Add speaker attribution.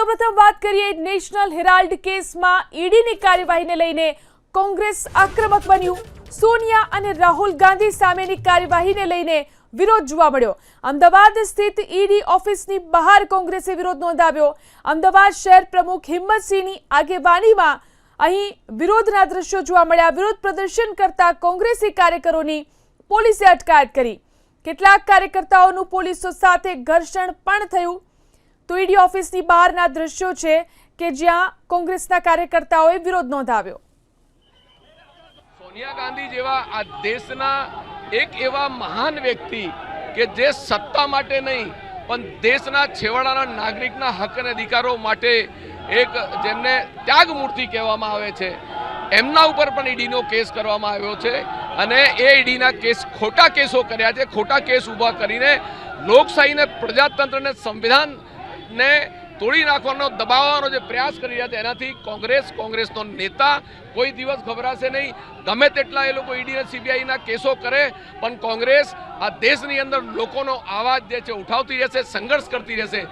Speaker 1: સૌપ્રથમ વાત કરીએ નેશનલ હેરાલ્ડ કેસમાં ઈડીની કાર્યવાહીને લઈને કોંગ્રેસ આક્રમક બન્યું. સોનિયા અને રાહુલ ગાંધી સામેની કાર્યવાહીને લઈને વિરોધ જોવા મળ્યો. અમદાવાદ સ્થિત ઈડી ઓફિસની બહાર કોંગ્રેસે વિરોધ નોંધાવ્યો. અમદાવાદ શહેર પ્રમુખ હિંમતસિંહની આગેવાનીમાં અહીં વિરોધના દ્રશ્યો જોવા મળ્યા. વિરોધ પ્રદર્શન કરતા કોંગ્રેસી કાર્યકરોની પોલીસે અટકાયત કરી. કેટલાક કાર્યકર્તાઓનું પોલીસો સાથે ઘર્ષણ પણ થયું. તો ઈડી ઓફિસની બહારના દ્રશ્યો છે કે જ્યાં કોંગ્રેસના કાર્યકર્તાઓએ વિરોધ નોંધાવ્યો.
Speaker 2: સોનિયા ગાંધી જેવા આ દેશના એક એવા મહાન વ્યક્તિ કે જે સત્તા માટે નહીં, પણ દેશના છેવાડાના નાગરિકના હક અને અધિકારો માટે એક જેમને ત્યાગમૂર્તિ કહેવામાં આવે છે. એમના ઉપર પણ ઈડીનો કેસ કરવામાં આવ્યો છે અને એ ઈડીના કેસ ખોટા કેસો કર્યા છે. ખોટા કેસ ઊભા કરીને લોકશાહીને, પ્રજાતંત્રને સંવિધાનને તોડી નાખવાનો, દબાવવાનો જે પ્રયાસ કરી રહ્યા છે, એનાથી કોંગ્રેસ, કોંગ્રેસનો નેતા કોઈ દિવસ ગભરાશે નહીં. ગમે તેટલા એ લોકો ઈડી અને સીબીઆઈના કેસો કરે, પણ કોંગ્રેસ આ દેશની અંદર લોકોનો અવાજ જે છે, ઉઠાવતી રહેશે, સંઘર્ષ કરતી રહેશે.